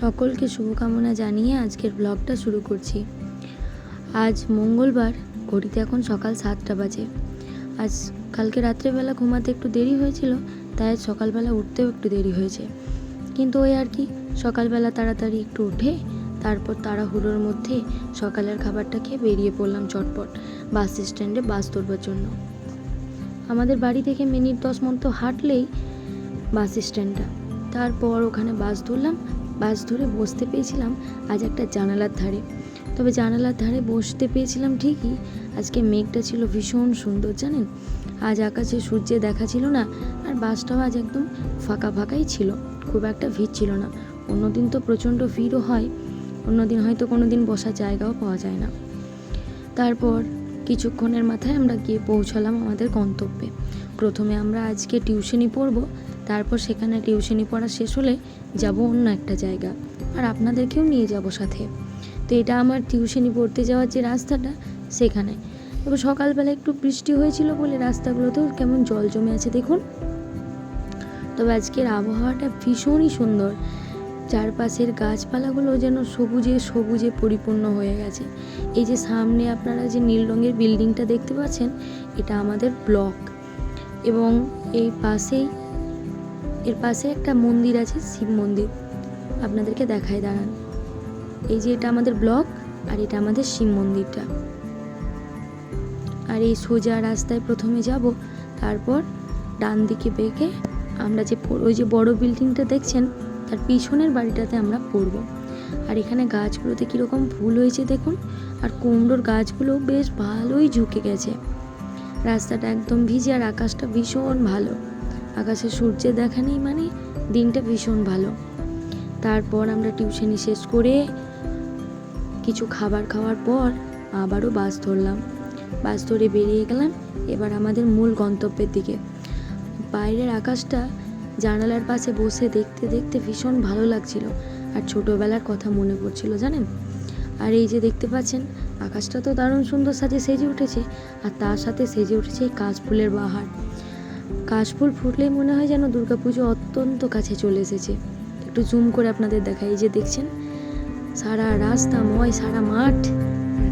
সকলকে শুভকামনা জানিয়ে আজকের ব্লগটা শুরু করছি। আজ মঙ্গলবার, ঘড়িতে এখন সকাল সাতটা বাজে। আজ কালকে রাত্রেবেলা ঘুমাতে একটু দেরি হয়েছিল, তাই আজ সকালবেলা উঠতেও একটু দেরি হয়েছে। কিন্তু ওই আর কি, সকালবেলা তাড়াতাড়ি একটু উঠে, তারপর তাড়াহুড়োর মধ্যে সকালের খাবারটা খেয়ে বেরিয়ে পড়লাম চটপট বাস স্ট্যান্ডে বাস ধরবার জন্য। আমাদের বাড়ি থেকে মিনিট দশ মতো হাঁটলেই বাস স্ট্যান্ডটা। তারপর ওখানে বাস ধরলাম বাস ধরে বসতে পেয়েছিলাম আজ একটা জানালার ধারে। তবে জানালার ধারে বসতে পেয়েছিলাম ঠিকই, আজকে মেঘটা ছিল ভীষণ সুন্দর, জানেন? আজ আকাশে সূর্যে দেখা ছিল না, আর বাসটাও আজ একদম ফাঁকা ফাঁকাই ছিল, খুব একটা ভিড় ছিল না। অন্যদিন তো প্রচণ্ড ভিড়ও হয়, অন্যদিন হয়তো কোনো দিন বসার জায়গাও পাওয়া যায় না। তারপর কিছুক্ষণের মাথায় আমরা গিয়ে পৌঁছালাম আমাদের গন্তব্যে। প্রথমে আমরা আজকে টিউশনি পড়ব তারপর সেখানে টিউশনি পড়া শেষ হলে যাব অন্য একটা জায়গা। আর আপনাদেরকেও নিয়ে যাব সাথে। তো এটা আমার টিউশনি পড়তে যাওয়ার যে রাস্তাটা, সেখানে। তবে সকালবেলা একটু বৃষ্টি হয়েছিল বলে রাস্তাগুলোতেও কেমন জল জমে আছে দেখুন। তবে আজকের আবহাওয়াটা ভীষণই সুন্দর। চারপাশের গাছপালাগুলো যেন সবুজে সবুজে পরিপূর্ণ হয়ে গেছে। এই যে সামনে আপনারা যে নীল রঙের বিল্ডিংটা দেখতে পাচ্ছেন, এটা আমাদের ব্লক। এবং এই পাশেই এর পাশে একটা মন্দির আছে, শিব মন্দির। আপনাদেরকে দেখায় দাঁড়ান। এই যে এটা আমাদের ব্লক, আর এটা আমাদের শিব মন্দিরটা। আর এই সোজা রাস্তায় প্রথমে যাব, তারপর ডান দিকে বেঁকে আমরা যে ওই যে বড় বিল্ডিংটা দেখছেন, তার পিছনের বাড়িটাতে আমরা পড়ব। আর এখানে গাছগুলোতে কীরকম ফুল হয়েছে দেখুন, আর কুমড়োর গাছগুলো বেশ ভালোই ঝুঁকে গেছে। রাস্তাটা একদম ভিজে, আর আকাশটা ভীষণ ভালো। আকাশে সূর্যের দেখা নেই মানে দিনটা ভীষণ ভালো। তারপর আমরা টিউশনি শেষ করে কিছু খাবার খাওয়ার পর আবারও বাস ধরলাম। বাস ধরে বেরিয়ে গেলাম এবার আমাদের মূল গন্তব্যের দিকে। বাইরের আকাশটা জানালার পাশে বসে দেখতে দেখতে ভীষণ ভালো লাগছিল আর ছোটোবেলার কথা মনে পড়ছিল জানেন? আর এই যে দেখতে পাচ্ছেন, আকাশটা তো দারুণ সুন্দর সাজে সেজে উঠেছে আর তার সাথে সেজে উঠেছে এই কাশফুলের বাহার। কাশফুল ফুটলেই মনে হয় যেন দুর্গাপুজো অত্যন্ত কাছে চলে এসেছে। একটু জুম করে আপনাদের দেখাই যে দেখছেন, সারা রাস্তা ময় সারা মাঠ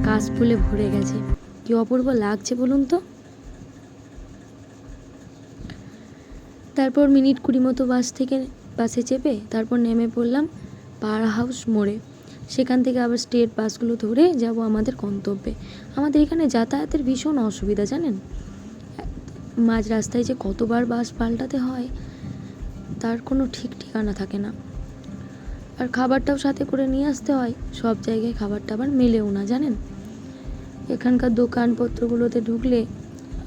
কাশফুলে ভরে গেছে। কি অপূর্ব লাগছে বলুন তো? তারপর মিনিট কুড়ি মতো বাস থেকে, বাসে চেপে তারপর নেমে পড়লাম পাড়া হাউস মোড়ে। সেখান থেকে আবার স্টেট বাসগুলো ধরে যাব আমাদের গন্তব্যে। আমাদের এখানে যাতায়াতের ভীষণ অসুবিধা, জানেন? মাঝ রাস্তায় যে কতবার বাস পাল্টাতে হয়, তার কোনো ঠিক ঠিকানা থাকে না। আর খাবারটাও সাথে করে নিয়ে আসতে হয়, সব জায়গায় খাবারটা আবার মেলেও না, জানেন? এখানকার দোকানপত্রগুলোতে ঢুকলে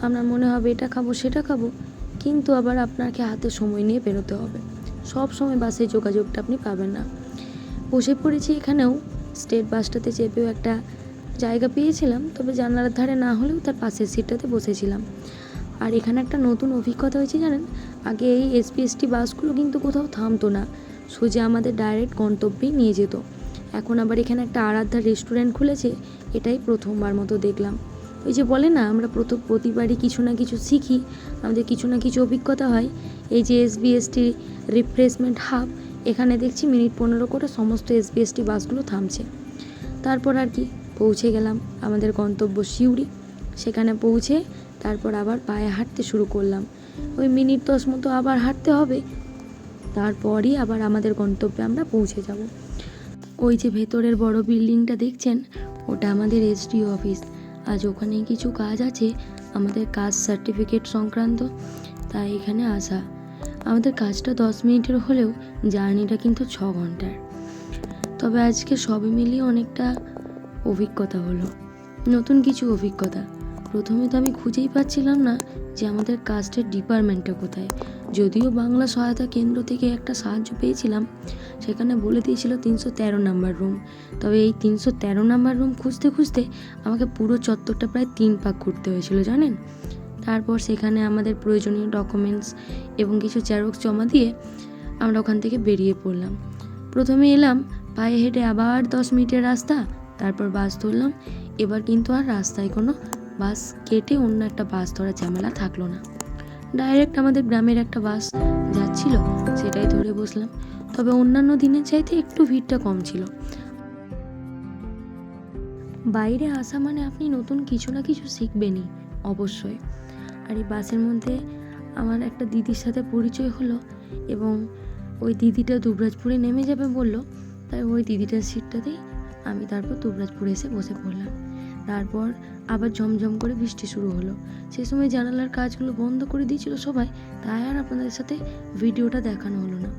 আপনার মনে হবে এটা খাব, সেটা খাব, কিন্তু আবার আপনাকে হাতে সময় নিয়ে বেরোতে হবে। সব সময় বাসে যোগাযোগটা আপনি পাবেন না। বসে পড়েছি এখানেও, স্টেট বাসটাতে চেপেও একটা জায়গা পেয়েছিলাম, তবে জানালার ধারে না হলেও তার পাশের সিটটাতে বসেছিলাম। আর এখানে একটা নতুন অভিজ্ঞতা হয়েছে জানেন? আগে এই এসপিএসটি বাসগুলো কিন্তু কোথাও থামতো না। সোজা আমাদের ডাইরেক্ট গন্তব্যেই নিয়ে যেত। এখন আবার এখানে একটা আরাধ্যা রেস্টুরেন্ট খুলেছে, এটাই প্রথমবার মতো দেখলাম। ওই যে বলে না, আমরা প্রথম প্রতিবারই কিছু না কিছু শিখি, আমাদের কিছু না কিছু অভিজ্ঞতা হয়। এই যে এসবিএসটি রিফ্রেশমেন্ট হাব, এখানে দেখছি মিনিট পনেরো করে সমস্ত এসবিএসটি বাসগুলো থামছে। তারপর আর কি, পৌঁছে গেলাম আমাদের গন্তব্য সিউড়ি। সেখানে পৌঁছে তারপর আবার পায়ে হাঁটতে শুরু করলাম। ওই মিনিট দশ মতো আবার হাঁটতে হবে। তারপরই আবার আমাদের গন্তব্যে আমরা পৌঁছে যাব। ওই যে ভেতরের বড় বিল্ডিংটা দেখছেন, ওটা আমাদের এসডিও অফিস। আজ ওখানে কিছু কাজ আছে, আমাদের কাজ সার্টিফিকেট সংক্রান্ত, তাই এখানে আসা। আমাদের কাজটা দশ মিনিটের হলেও, জার্নিটা কিন্তু ছ ঘণ্টার। তবে আজকে সবে মিলিয়ে অনেকটা অভিজ্ঞতা হলো। নতুন কিছু অভিজ্ঞতা। প্রথমে তো আমি খুঁজেই পাচ্ছিলাম না যে আমাদের কাস্টের ডিপার্টমেন্টটা কোথায়। যদিও বাংলা সহায়তা কেন্দ্র থেকে একটা সাহায্য পেয়েছিলাম, সেখানে বলে দিয়েছিল তিনশো তেরো নাম্বার রুম। তবে এই তিনশো তেরো নাম্বার রুম খুঁজতে খুঁজতে আমাকে পুরো চত্বরটা প্রায় তিন পাক ঘুরতে হয়েছিল, জানেন? তারপর সেখানে আমাদের প্রয়োজনীয় ডকুমেন্টস এবং কিছু চ্যারক্স জমা দিয়ে আমরা ওখান থেকে বেরিয়ে পড়লাম। প্রথমে এলাম, পায়ে হেঁটে আবার দশ মিনিটের রাস্তা, তারপর বাস ধরলাম। এবার কিন্তু আর রাস্তায় কোনো বাস কেটে অন্য একটা বাস ধরার ঝামেলা থাকল না। ডাইরেক্ট আমাদের গ্রামের একটা বাস যাচ্ছিল, সেটাই ধরে বসলাম। তবে অন্যান্য দিনের চাইতে একটু ভিড়টা কম ছিল। বাইরে আসা মানে আপনি নতুন কিছু না কিছু শিখবেনই, অবশ্যই। আর এই বাসের মধ্যে আমার একটা দিদির সাথে পরিচয় হলো এবং ওই দিদিটা দুবরাজপুরে নেমে যাবে বলল, তাই ওই দিদিটার সিটটাতেই আমি তারপর দুবরাজপুরে এসে বসে পড়লাম। তারপর আবার ঝমঝম করে বৃষ্টি শুরু হলো। সেই সময় জানালার কাজগুলো বন্ধ করে দিয়েছিল সবাই, তাই আর আপনাদের সাথে ভিডিওটা দেখানো হলো না।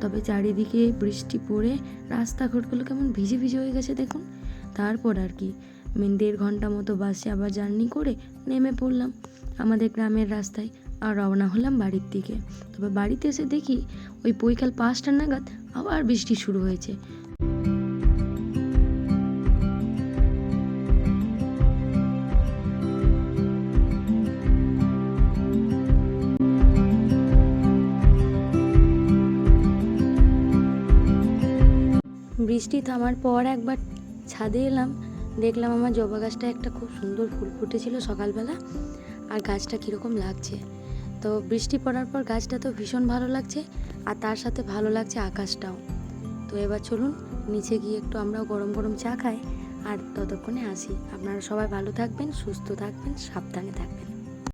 তবে চারিদিকে বৃষ্টি পড়ে রাস্তাঘাটগুলো কেমন ভিজে ভিজে হয়ে গেছে দেখুন। তারপর আর কি দেড় ঘণ্টা মতো বাসে আবার জার্নি করে নেমে পড়লাম আমাদের গ্রামের রাস্তায় আর রওনা হলাম বাড়ির দিকে। তবে বাড়িতে এসে দেখি ওই বৈকাল পাঁচটা নাগাদ আবার বৃষ্টি শুরু হয়েছে। বৃষ্টি থামার পর একবার ছাদে এলাম। দেখলাম আমার জবা গাছটা একটা খুব সুন্দর ফুল ফুটেছিল সকালবেলা। আর গাছটা কীরকম লাগছে। তো বৃষ্টি পড়ার পর গাছটা তো ভীষণ ভালো লাগছে, আর তার সাথে ভালো লাগছে আকাশটাও। তো এবার চলুন, নিচে গিয়ে একটু আমরাও গরম গরম চা খাই, আর ততক্ষণে আসি। আপনারা সবাই ভালো থাকবেন, সুস্থ থাকবেন, সাবধানে থাকবেন।